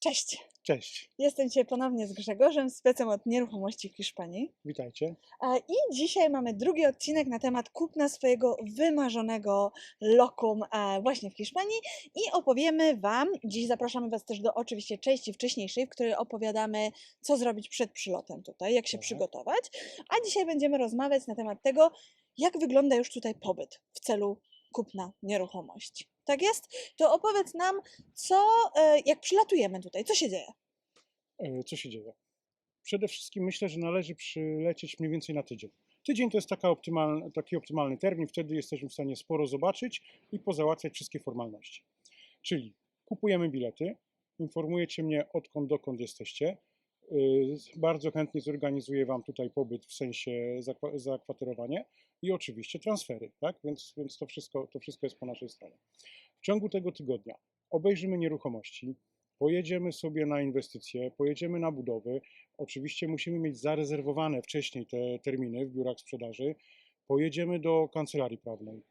Cześć! Cześć, Jestem dzisiaj ponownie z Grzegorzem, specem od nieruchomości w Hiszpanii. witajcie. I dzisiaj mamy drugi odcinek na temat kupna swojego wymarzonego lokum właśnie w Hiszpanii i opowiemy Wam, dziś zapraszamy Was też do oczywiście części wcześniejszej, w której opowiadamy, co zrobić przed przylotem tutaj, jak się Tak. przygotować, a dzisiaj będziemy rozmawiać na temat tego, jak wygląda już tutaj pobyt w celu kupna nieruchomości. Tak jest? To opowiedz nam, co, e, jak przylatujemy tutaj, co się dzieje? E, Co się dzieje? Przede wszystkim myślę, że należy przylecieć mniej więcej na tydzień. Tydzień to jest optymalny, taki optymalny termin, wtedy jesteśmy w stanie sporo zobaczyć i pozałatwiać wszystkie formalności. Czyli kupujemy bilety, informujecie mnie odkąd dokąd jesteście. Y, Bardzo chętnie zorganizuję Wam tutaj pobyt w sensie zakwa- zakwaterowanie i oczywiście transfery, tak? Więc, więc to, wszystko, to wszystko jest po naszej stronie. Ciągu tego tygodnia obejrzymy nieruchomości, pojedziemy sobie na inwestycje, pojedziemy na budowy. Oczywiście musimy mieć zarezerwowane wcześniej te terminy w biurach sprzedaży. Pojedziemy do kancelarii prawnej.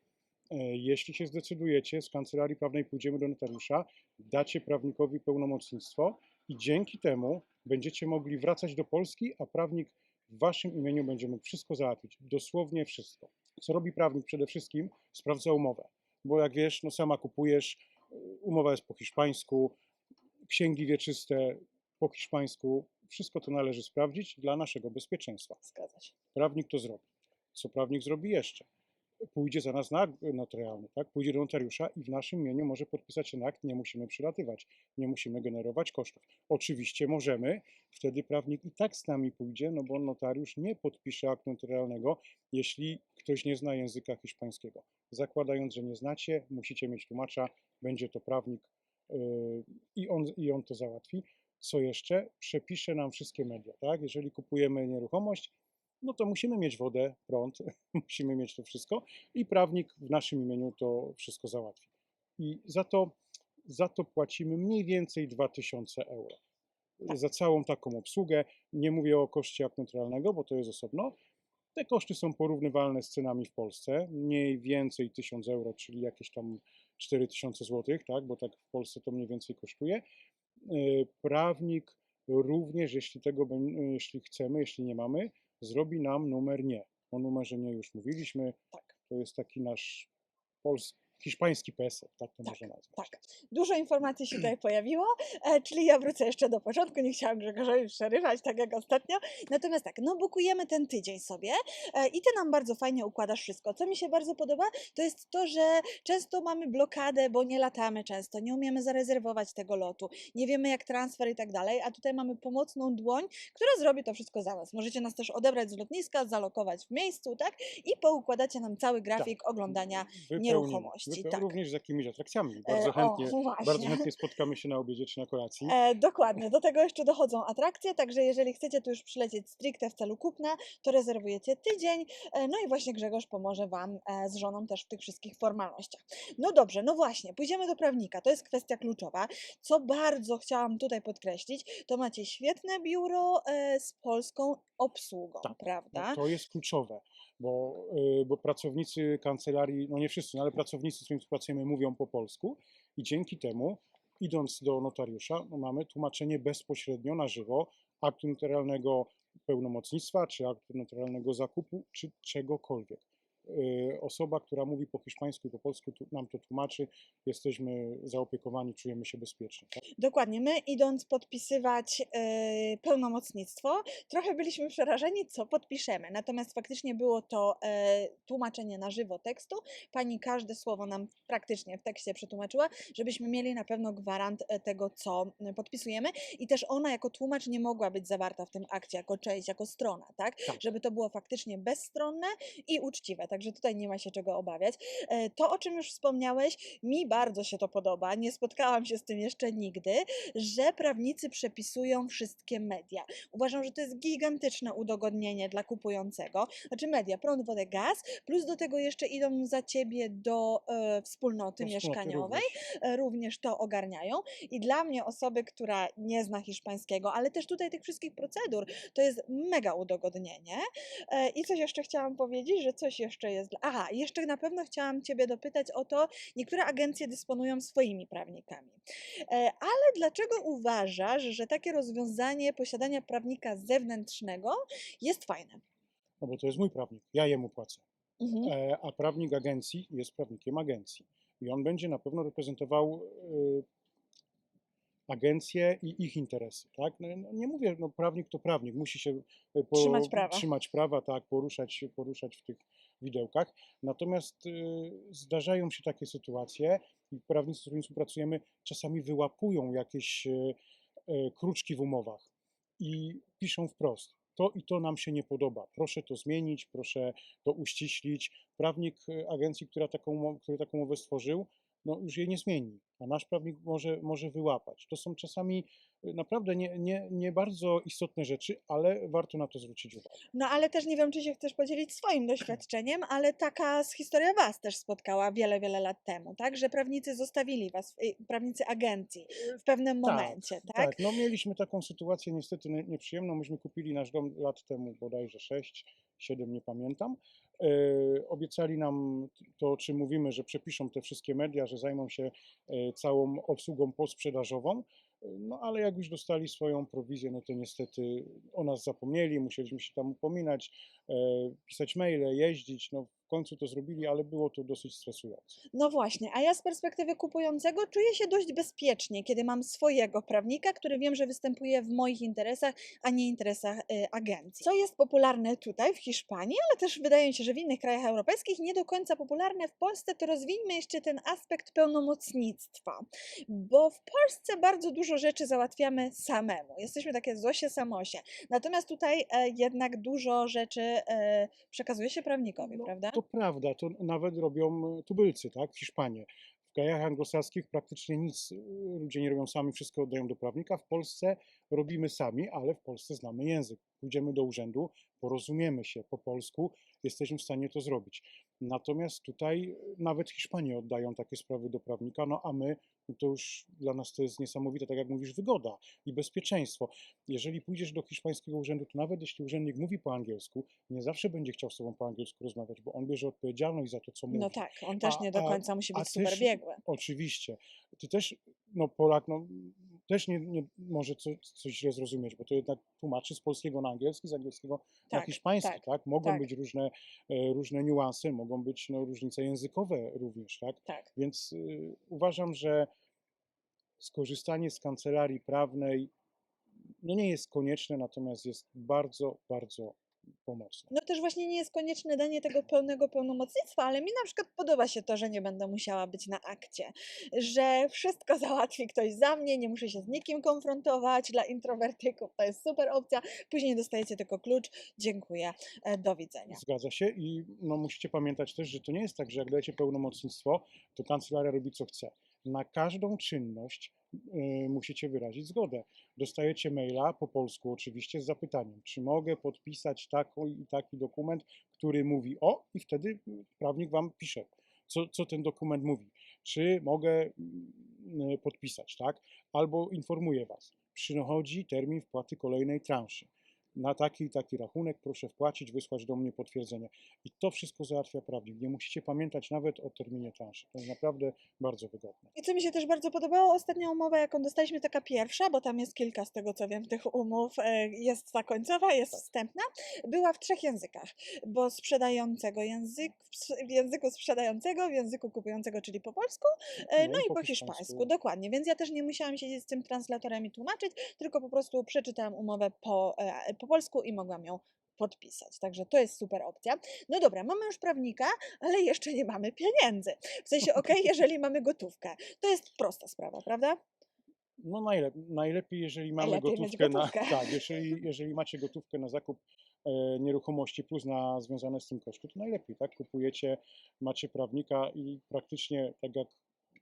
E, Jeśli się zdecydujecie, z kancelarii prawnej pójdziemy do notariusza, dacie prawnikowi pełnomocnictwo i dzięki temu będziecie mogli wracać do Polski, a prawnik w waszym imieniu będzie mógł wszystko załatwić. Dosłownie wszystko. Co robi prawnik? Przede wszystkim sprawdza umowę. Bo jak wiesz, no sama kupujesz, umowa jest po hiszpańsku, księgi wieczyste po hiszpańsku. Wszystko to należy sprawdzić dla naszego bezpieczeństwa. Zgadza się. Prawnik to zrobi. Co prawnik zrobi jeszcze? Pójdzie za nas na notarialny, tak? Pójdzie do notariusza i w naszym imieniu może podpisać ten akt. Nie musimy przylatywać, nie musimy generować kosztów. Oczywiście możemy, wtedy prawnik i tak z nami pójdzie, no bo notariusz nie podpisze aktu notarialnego, jeśli ktoś nie zna języka hiszpańskiego. Zakładając, że nie znacie, musicie mieć tłumacza, będzie to prawnik yy, i on, i on to załatwi. Co jeszcze? Przepisze nam wszystkie media, tak? Jeżeli kupujemy nieruchomość, no to musimy mieć wodę, prąd, musimy mieć to wszystko i prawnik w naszym imieniu to wszystko załatwi. I za to, za to płacimy mniej więcej 2000 euro. Za całą taką obsługę. Nie mówię o koszcie aktu bo to jest osobno. Te koszty są porównywalne z cenami w Polsce. Mniej więcej 1000 euro, czyli jakieś tam 4000 zł, tak? bo tak w Polsce to mniej więcej kosztuje. Yy, Prawnik również, jeśli tego, jeśli chcemy, jeśli nie mamy, zrobi nam numer nie. O numerze nie już mówiliśmy. Tak. To jest taki nasz polski, hiszpański PESEL, tak to Tak, można nazwać. Tak, dużo informacji się tutaj pojawiło, e, czyli ja wrócę jeszcze do początku, nie chciałam Grzegorzowi przerywać, tak jak ostatnio. Natomiast tak, no bukujemy ten tydzień sobie e, i ty nam bardzo fajnie układasz wszystko. Co mi się bardzo podoba, to jest to, że często mamy blokadę, bo nie latamy często, nie umiemy zarezerwować tego lotu, nie wiemy jak transfer i tak dalej, a tutaj mamy pomocną dłoń, która zrobi to wszystko za nas. Możecie nas też odebrać z lotniska, zalokować w miejscu, tak? I poukładacie nam cały grafik oglądania Wypełnimy. nieruchomości, Wypeł- tak. Również z jakimiś atrakcjami. E, Bardzo o, chętnie, właśnie. bardzo chętnie spotkamy się na obiedzie czy na kolacji. E, dokładnie, do tego jeszcze dochodzą atrakcje, także jeżeli chcecie tu już przylecieć stricte w celu kupna, to rezerwujecie tydzień, e, no i właśnie Grzegorz pomoże Wam e, z żoną też w tych wszystkich formalnościach. No dobrze, no właśnie, pójdziemy do prawnika, to jest kwestia kluczowa. Co bardzo chciałam tutaj podkreślić, to macie świetne biuro z polską obsługą, Tak, prawda? No, to jest kluczowe, bo, y, bo pracownicy kancelarii, no nie wszyscy, no ale pracownicy, z którymi współpracujemy, mówią po polsku i dzięki temu, idąc do notariusza, no mamy tłumaczenie bezpośrednio na żywo aktu notarialnego pełnomocnictwa, czy aktu notarialnego zakupu, czy czegokolwiek. Y, Osoba, która mówi po hiszpańsku i po polsku nam to tłumaczy, jesteśmy zaopiekowani, czujemy się bezpiecznie. Tak? Dokładnie. My idąc podpisywać e, pełnomocnictwo, trochę byliśmy przerażeni, co podpiszemy. Natomiast faktycznie było to e, tłumaczenie na żywo tekstu. Pani każde słowo nam praktycznie w tekście przetłumaczyła, żebyśmy mieli na pewno gwarant e, tego, co podpisujemy. I też ona jako tłumacz nie mogła być zawarta w tym akcie jako część, jako strona, tak? Tak. Żeby to było faktycznie bezstronne i uczciwe. Także tutaj nie ma się czego obawiać. E, To, o czym już wspomniałeś, mi bardzo się to podoba. Nie spotkałam się z tym jeszcze nigdy, że prawnicy przepisują wszystkie media. Uważam, że to jest gigantyczne udogodnienie dla kupującego. Znaczy media, prąd, wodę, gaz, plus do tego jeszcze idą za ciebie do e, wspólnoty Do mieszkaniowej, również. e, również to ogarniają. I dla mnie, osoby, która nie zna hiszpańskiego, ale też tutaj tych wszystkich procedur, to jest mega udogodnienie. E, I coś jeszcze chciałam powiedzieć, że coś jeszcze jest. dla- Aha, jeszcze na pewno chciałam Ciebie dopytać o to, niektóre agencje dysponują swoimi prawnikami. E, Ale dlaczego uważasz, że takie rozwiązanie posiadania prawnika zewnętrznego jest fajne? No bo to jest mój prawnik, ja jemu płacę. Mhm. E, a prawnik agencji jest prawnikiem agencji. I on będzie na pewno reprezentował e, agencje i ich interesy. Tak? No, no, nie mówię, no, prawnik to prawnik, musi się po, Trzymać prawa. trzymać prawa, tak, poruszać, poruszać w tych widełkach. Natomiast e, zdarzają się takie sytuacje i prawnicy, z którymi współpracujemy, czasami wyłapują jakieś e, e, kruczki w umowach i piszą wprost. To i to nam się nie podoba. Proszę to zmienić, proszę to uściślić. Prawnik agencji, która taką, który taką umowę stworzył, no już jej nie zmieni, a nasz prawnik może, może wyłapać. To są czasami e, naprawdę nie, nie, nie bardzo istotne rzeczy, ale warto na to zwrócić uwagę. No ale też nie wiem, czy się chcesz podzielić swoim doświadczeniem, ale taka historia Was też spotkała wiele, wiele lat temu, tak? Że prawnicy zostawili Was, y, prawnicy agencji w pewnym momencie, tak? Tak, no mieliśmy taką sytuację niestety nie- nieprzyjemną. Myśmy kupili nasz dom lat temu bodajże 6, 7, nie pamiętam. E, obiecali nam to, o czym mówimy, że przepiszą te wszystkie media, że zajmą się e, całą obsługą posprzedażową. No ale jak już dostali swoją prowizję, no to niestety o nas zapomnieli, musieliśmy się tam upominać, pisać maile, jeździć. No w końcu to zrobili, ale było to dosyć stresujące. No właśnie, a ja z perspektywy kupującego czuję się dość bezpiecznie, kiedy mam swojego prawnika, który wiem, że występuje w moich interesach, a nie interesach y, agencji. Co jest popularne tutaj w Hiszpanii, ale też wydaje mi się, że w innych krajach europejskich nie do końca popularne w Polsce, to rozwijmy jeszcze ten aspekt pełnomocnictwa, bo w Polsce bardzo dużo rzeczy załatwiamy samemu. Jesteśmy takie Zosie Samosie. Natomiast tutaj e, jednak dużo rzeczy e, przekazuje się prawnikowi, No, prawda? To prawda, to nawet robią e, tubylcy, tak, w Hiszpanii. W krajach anglosaskich praktycznie nic e, ludzie nie robią sami, wszystko oddają do prawnika. W Polsce robimy sami, ale w Polsce znamy język. Pójdziemy do urzędu, porozumiemy się po polsku, jesteśmy w stanie to zrobić. Natomiast tutaj e, nawet Hiszpanie oddają takie sprawy do prawnika, no a my, no to już dla nas to jest niesamowite, tak jak mówisz, wygoda i bezpieczeństwo. Jeżeli pójdziesz do hiszpańskiego urzędu, to nawet jeśli urzędnik mówi po angielsku, nie zawsze będzie chciał z tobą po angielsku rozmawiać, bo on bierze odpowiedzialność za to, co mówi. No tak, on też A- nie do a- końca musi a być super biegły. Oczywiście. Ty też, no Polak, no też nie, nie może co, coś źle zrozumieć, bo to jednak tłumaczy z polskiego na angielski, z angielskiego na Tak, hiszpański, tak, tak? Mogą tak. być różne, e, różne niuanse, mogą być no, różnice językowe również, tak? Tak. Więc y, uważam, że skorzystanie z kancelarii prawnej no nie jest konieczne, natomiast jest bardzo, bardzo pomocne. No też właśnie nie jest konieczne danie tego pełnego pełnomocnictwa, ale mi na przykład podoba się to, że nie będę musiała być na akcie, że wszystko załatwi ktoś za mnie, nie muszę się z nikim konfrontować. Dla introwertyków to jest super opcja. Później dostajecie tylko klucz. Dziękuję. E, Do widzenia. Zgadza się i no, musicie pamiętać też, że to nie jest tak, że jak dajecie pełnomocnictwo, to kancelaria robi co chce. Na każdą czynność y, musicie wyrazić zgodę. Dostajecie maila po polsku oczywiście z zapytaniem, czy mogę podpisać taki i taki dokument, który mówi o i wtedy prawnik wam pisze, co, co ten dokument mówi. Czy mogę y, podpisać, tak? Albo informuje was, przychodzi termin wpłaty kolejnej transzy na taki i taki rachunek, proszę wpłacić, wysłać do mnie potwierdzenie. I to wszystko załatwia prawnik. Nie musicie pamiętać nawet o terminie transzy. To jest naprawdę bardzo wygodne. I co mi się też bardzo podobało, ostatnia umowa, jaką dostaliśmy, taka pierwsza, bo tam jest kilka z tego co wiem tych umów, e, jest ta końcowa, jest wstępna, była w trzech językach, bo sprzedającego język, w języku sprzedającego, w języku kupującego, czyli po polsku, e, no, i po hiszpańsku, dokładnie, więc ja też nie musiałam siedzieć z tym translatorem i tłumaczyć, tylko po prostu przeczytałam umowę po, e, po polsku i mogłam ją podpisać. Także to jest super opcja. No dobra, mamy już prawnika, ale jeszcze nie mamy pieniędzy. W sensie, okej, jeżeli mamy gotówkę. To jest prosta sprawa, prawda? No najlep, najlepiej, jeżeli mamy Najlepiej gotówkę, gotówkę. na. Tak, jeżeli, jeżeli macie gotówkę na zakup e, nieruchomości plus na związane z tym koszty, to najlepiej, tak? Kupujecie, macie prawnika i praktycznie, tak jak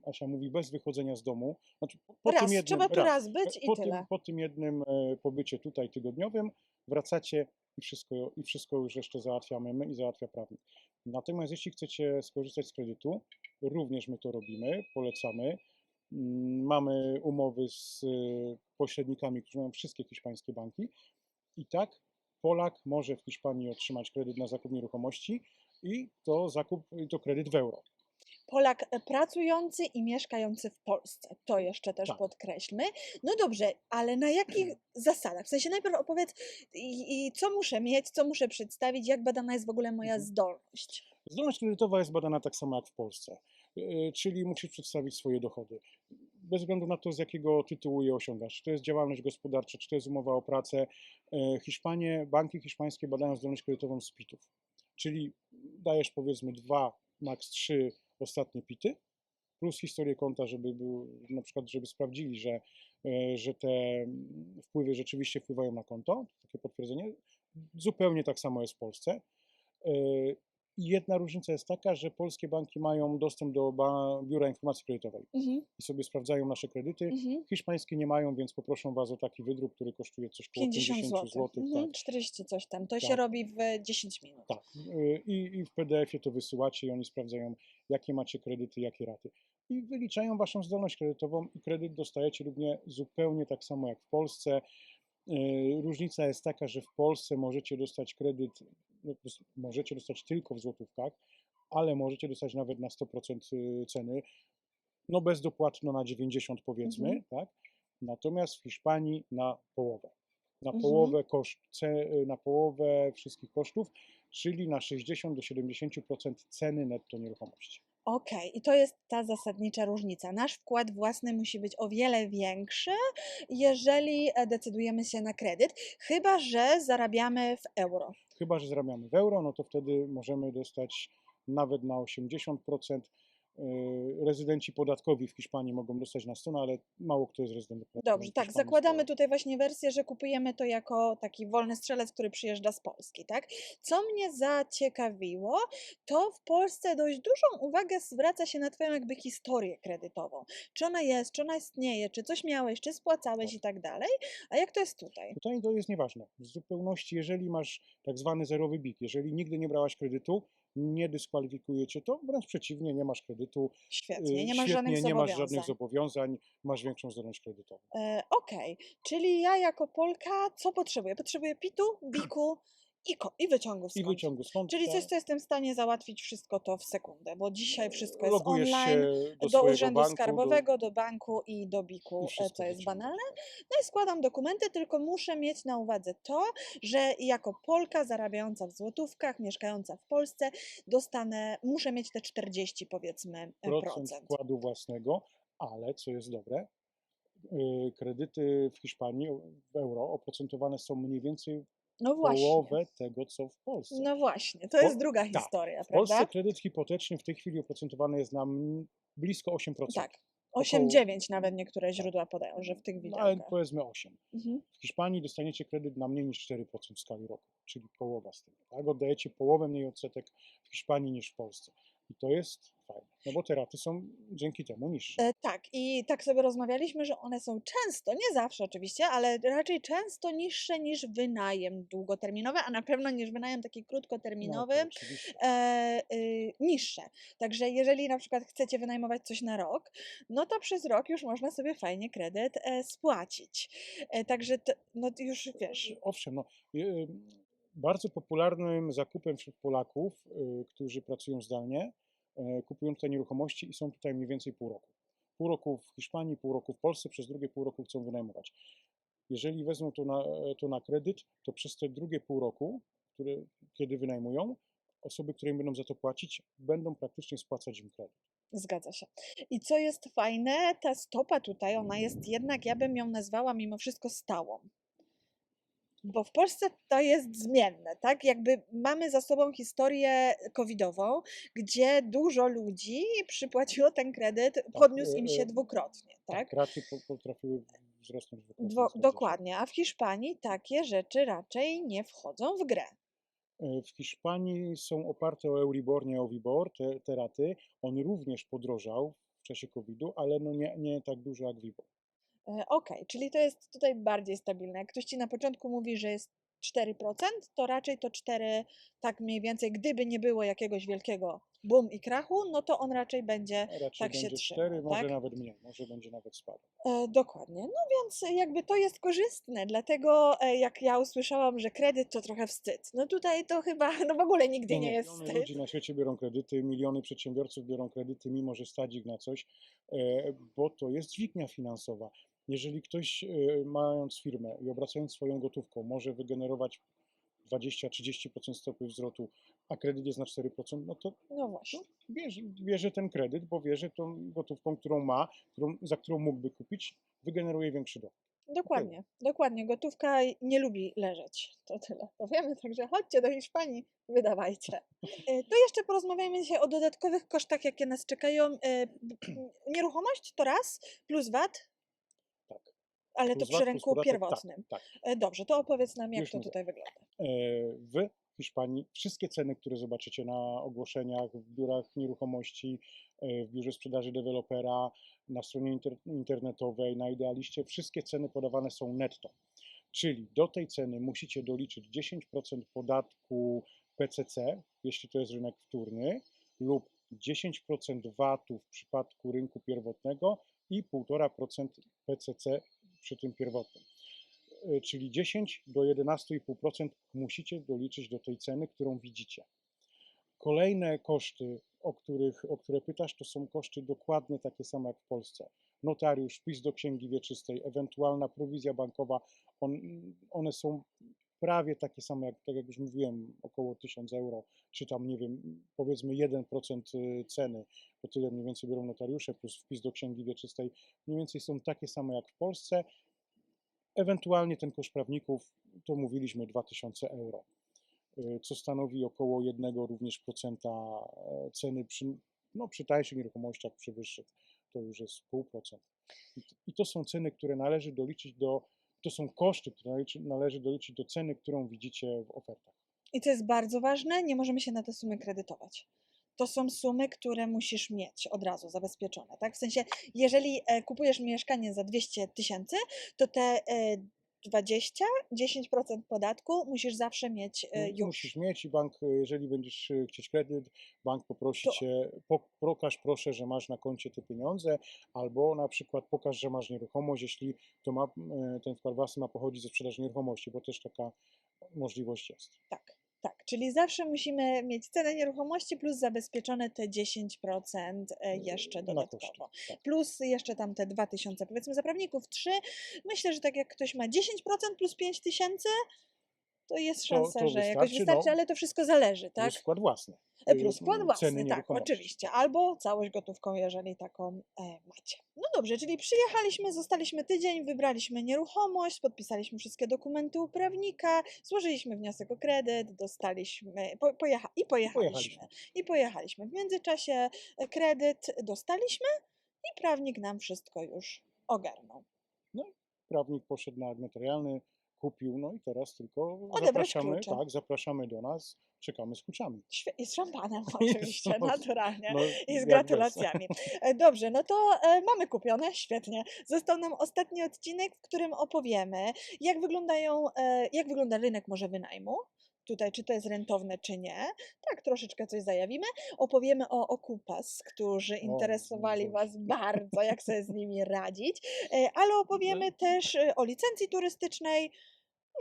Asia mówi, bez wychodzenia z domu. Znaczy, po, raz, tym jednym, trzeba tu raz być i po tyle. Tym, po tym jednym e, pobycie tutaj tygodniowym wracacie i wszystko, i wszystko już jeszcze załatwiamy my i załatwia prawnik. Natomiast jeśli chcecie skorzystać z kredytu, również my to robimy, polecamy. Mm, Mamy umowy z y, pośrednikami, którzy mają wszystkie hiszpańskie banki. I tak Polak może w Hiszpanii otrzymać kredyt na zakup nieruchomości i to zakup, to kredyt w euro. Polak e, pracujący i mieszkający w Polsce. To jeszcze też Tak. podkreślmy. No dobrze, ale na jakich zasadach? W sensie najpierw opowiedz, i, i co muszę mieć, co muszę przedstawić, jak badana jest w ogóle moja Mhm. zdolność. Zdolność kredytowa jest badana tak samo jak w Polsce, e, czyli musisz przedstawić swoje dochody. Bez względu na to, z jakiego tytułu je osiągasz. Czy to jest działalność gospodarcza, czy to jest umowa o pracę. E, Hiszpanie, banki hiszpańskie badają zdolność kredytową z PIT-ów. Czyli dajesz powiedzmy dwa, maks trzy ostatnie PIT-y, plus historię konta, żeby był, na przykład, żeby sprawdzili, że, e, że te mm, wpływy rzeczywiście wpływają na konto, takie potwierdzenie. Zupełnie tak samo jest w Polsce. Jedna różnica jest taka, że polskie banki mają dostęp do biura informacji kredytowej Mhm, i sobie sprawdzają nasze kredyty. mhm. Hiszpańskie nie mają, więc poproszą Was o taki wydruk, który kosztuje coś około 50 50 zł. zł. Mhm, tak. 40 coś tam. To się Tak. robi w 10 minut. Tak. Y, I, I w PDF-ie to wysyłacie i oni sprawdzają, jakie macie kredyty, jakie raty. I wyliczają waszą zdolność kredytową i kredyt dostajecie lub nie zupełnie tak samo jak w Polsce. Y, Różnica jest taka, że w Polsce możecie dostać kredyt, możecie dostać tylko w złotówkach, ale możecie dostać nawet na 100% y, ceny, no bez dopłat no na 90 powiedzmy, Mhm. tak? Natomiast w Hiszpanii na połowę. Na Mhm. połowę koszt, ce, na połowę wszystkich kosztów, czyli na 60 do 70% ceny netto nieruchomości. Okej, i to jest ta zasadnicza różnica. Nasz wkład własny musi być o wiele większy, jeżeli e, decydujemy się na kredyt, chyba że zarabiamy w euro. Chyba, że zarabiamy w euro, no to wtedy możemy dostać nawet na 80%. Yy, Rezydenci podatkowi w Hiszpanii mogą dostać na 100, no ale mało kto jest rezydentem podatkowym. Dobrze, tak, zakładamy tutaj właśnie wersję, że kupujemy to jako taki wolny strzelec, który przyjeżdża z Polski, tak? Co mnie zaciekawiło, to w Polsce dość dużą uwagę zwraca się na twoją jakby historię kredytową. Czy ona jest, czy ona istnieje, czy coś miałeś, czy spłacałeś Tak. i tak dalej. A jak to jest tutaj? Tutaj to jest nieważne. W zupełności, jeżeli masz tak zwany zerowy BIK, jeżeli nigdy nie brałaś kredytu, nie dyskwalifikuje cię to, wręcz przeciwnie, nie masz kredytu, Świetnie, yy, nie masz żadnych świetnie, nie masz zobowiązań. żadnych zobowiązań, masz większą zdolność kredytową. E, Okej, czyli ja jako Polka co potrzebuję? Potrzebuję PIT-u, BIK-u i, ko- i wyciągu z I wyciągu stąd. Czyli coś, co jestem w stanie załatwić wszystko to w sekundę, bo dzisiaj wszystko jest logujesz online. do, do urzędu banku, skarbowego, do... banku i do I BIK-u, e, wszystko co jest banalne. No i składam dokumenty, tylko muszę mieć na uwadze to, że jako Polka zarabiająca w złotówkach, mieszkająca w Polsce, dostanę, muszę mieć te 40 powiedzmy e, procent procent. wkładu własnego, ale co jest dobre, yy, kredyty w Hiszpanii w euro oprocentowane są mniej więcej No połowę tego, co w Polsce. No właśnie, to jest druga tak, historia, W Polsce prawda? kredyt hipoteczny w tej chwili oprocentowany jest na m- blisko 8%. Tak. Około- 8-9 nawet niektóre źródła podają, że w tych No, ale widełkach. powiedzmy 8. Mhm. W Hiszpanii dostaniecie kredyt na mniej niż 4% w skali roku, czyli połowa z tego. Tak? Oddajecie połowę mniej odsetek w Hiszpanii niż w Polsce. I to jest fajne, no bo te raty są dzięki temu niższe. E, tak, i tak sobie rozmawialiśmy, że one są często, nie zawsze oczywiście, ale raczej często niższe niż wynajem długoterminowy, a na pewno niż wynajem taki No, krótkoterminowy. oczywiście. e, y, niższe. Także jeżeli na przykład chcecie wynajmować coś na rok, no to przez rok już można sobie fajnie kredyt e, spłacić. E, także to, no już wiesz, Owszem, no, y, bardzo popularnym zakupem wśród Polaków, y, którzy pracują zdalnie, y, kupują tutaj nieruchomości i są tutaj mniej więcej pół roku. Pół roku w Hiszpanii, pół roku w Polsce, przez drugie pół roku chcą wynajmować. Jeżeli wezmą to na, to na kredyt, to przez te drugie pół roku, które, kiedy wynajmują, osoby, które im będą za to płacić, będą praktycznie spłacać im kredyt. Zgadza się. I co jest fajne, ta stopa tutaj, ona jest jednak, ja bym ją nazwała mimo wszystko stałą. Bo w Polsce to jest zmienne, tak? Jakby mamy za sobą historię covidową, gdzie dużo ludzi przypłaciło ten kredyt, podniósł im e, się e, dwukrotnie, tak? raty po- potrafiły wzrosnąć dwukrotnie. Dokładnie, a w Hiszpanii takie rzeczy raczej nie wchodzą w grę. E, W Hiszpanii są oparte o Euribor, nie o WIBOR, te, te raty. On również podrożał w czasie COVID-u, ale no nie, nie tak dużo jak WIBOR. E, Okej, czyli to jest tutaj bardziej stabilne. Jak ktoś ci na początku mówi, że jest 4%, to raczej to 4, tak mniej więcej, gdyby nie było jakiegoś wielkiego boom i krachu, no to on raczej będzie Raczej tak się będzie trzyma, 4, może tak? nawet mniej, może będzie nawet spadek. E, dokładnie. No więc jakby to jest korzystne, dlatego e, jak ja usłyszałam, że kredyt to trochę wstyd. No tutaj to chyba no w ogóle nigdy nie, jest Miliony ludzi na świecie biorą kredyty, miliony przedsiębiorców biorą kredyty, mimo że ich na coś, e, bo to jest dźwignia finansowa. Jeżeli ktoś e, mając firmę i obracając swoją gotówką może wygenerować 20-30% stopy wzrostu, a kredyt jest na 4%, no to No właśnie. bierze, bierze ten kredyt, bo wie, że tą gotówką, którą ma, którą, za którą mógłby kupić, wygeneruje większy dochód. Dokładnie, dokładnie. Gotówka nie lubi leżeć. To tyle. Powiemy, także chodźcie do Hiszpanii, wydawajcie. E, To jeszcze porozmawiajmy dzisiaj o dodatkowych kosztach, jakie nas czekają. E, Nieruchomość to raz, plus VAT. Ale to przy rynku podatek, pierwotnym. Tak, E, Dobrze, to opowiedz nam, jak Już to mówię. tutaj wygląda. E, w Hiszpanii wszystkie ceny, które zobaczycie na ogłoszeniach, w biurach nieruchomości, e, w biurze sprzedaży dewelopera, na stronie inter internetowej, na idealiście, wszystkie ceny podawane są netto. Czyli do tej ceny musicie doliczyć 10% podatku PCC, jeśli to jest rynek wtórny, lub 10% VAT-u w przypadku rynku pierwotnego i 1,5% PCC przy tym pierwotnym y, czyli 10 do 11,5% musicie doliczyć do tej ceny, którą widzicie. Kolejne koszty, o, których, o które pytasz, to są koszty dokładnie takie same jak w Polsce. Notariusz, wpis do księgi wieczystej, ewentualna prowizja bankowa, on, one są prawie takie same, jak, tak jak już mówiłem, około 1000 euro, czy tam, nie wiem, powiedzmy 1% y, ceny, bo tyle mniej więcej biorą notariusze, plus wpis do księgi wieczystej, mniej więcej są takie same jak w Polsce. Ewentualnie ten koszt prawników, to mówiliśmy 2000 euro, y, co stanowi około 1 również procenta e, ceny przy, no, przy tańszych nieruchomościach, przy wyższych to już jest pół procent. I to są ceny, które należy doliczyć do, to są koszty, które należy, doliczyć do ceny, którą widzicie w ofertach. I co jest bardzo ważne, nie możemy się na te sumy kredytować. To są sumy, które musisz mieć od razu zabezpieczone. Tak? W sensie, jeżeli e, kupujesz mieszkanie za 200 tysięcy, to te e, 20, 10% podatku musisz zawsze mieć e, już. Musisz mieć i bank, y, jeżeli będziesz y, chcieć kredyt, bank poprosi To- cię, po, pokaż proszę, że masz na koncie te pieniądze, albo na przykład pokaż, że masz nieruchomość, jeśli to ma, ten wkład własny ma pochodzić ze sprzedaży nieruchomości, bo też taka możliwość jest. Tak, tak. Czyli zawsze musimy mieć cenę nieruchomości plus zabezpieczone te 10% e, jeszcze na dodatkowo. Tak. plus jeszcze tam te 2000 powiedzmy za prawników, 3. Myślę, że tak jak ktoś ma 10% plus 5000, to jest To- szansa, to że jakoś wystarczy, wystarczy, no. ale to wszystko zależy, tak? Plus wkład własny. E, y, Plus wkład własny, tak, oczywiście. Albo całość gotówką, jeżeli taką e, macie. No dobrze, czyli przyjechaliśmy, zostaliśmy tydzień, wybraliśmy nieruchomość, podpisaliśmy wszystkie dokumenty u prawnika, złożyliśmy wniosek o kredyt, dostaliśmy po, pojecha, i pojechaliśmy. Pojechaliśmy. I pojechaliśmy. W międzyczasie e, kredyt dostaliśmy i prawnik nam wszystko już ogarnął. Prawnik poszedł na notarialny, kupił, no i teraz tylko Odebrać zapraszamy, klucze. tak, zapraszamy do nas, czekamy z kluczami. Świe- I z szampanem oczywiście, No, naturalnie. No, I z gratulacjami. E, Dobrze, no to e, mamy kupione, świetnie. Został nam ostatni odcinek, w którym opowiemy, jak wyglądają, e, jak wygląda rynek może wynajmu. Tutaj, czy to jest rentowne, czy nie. Tak, troszeczkę coś zajawimy. Opowiemy o okupas, którzy interesowali. Was bardzo, jak sobie z nimi radzić. E, Ale opowiemy też e, o licencji turystycznej.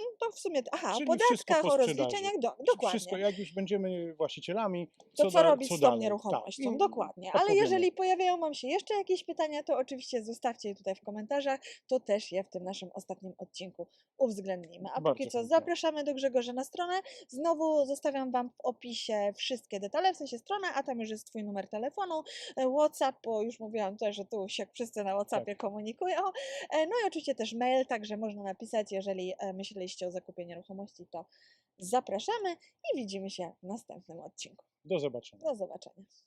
Mm, To w sumie, aha, o Czyli wszystko podatkach, po o rozliczeniach, do, Wszystko, dokładnie. jak już będziemy właścicielami, To co, da- robić co z tą dalej? nieruchomością? Tak, Dokładnie. Ale opowiemy. jeżeli pojawiają Wam się jeszcze jakieś pytania, to oczywiście zostawcie je tutaj w komentarzach. To też je w tym naszym ostatnim odcinku uwzględnimy. A póki Bardzo co chętnie. zapraszamy do Grzegorza na stronę. Znowu zostawiam Wam w opisie wszystkie detale, w sensie stronę, a tam już jest Twój numer telefonu, e, WhatsApp, bo już mówiłam też, że tu się wszyscy na WhatsAppie Tak. komunikują. E, No i oczywiście też mail, także można napisać, jeżeli e, myśleliście o zakupie nieruchomości, to zapraszamy i widzimy się w następnym odcinku. Do zobaczenia. Do zobaczenia.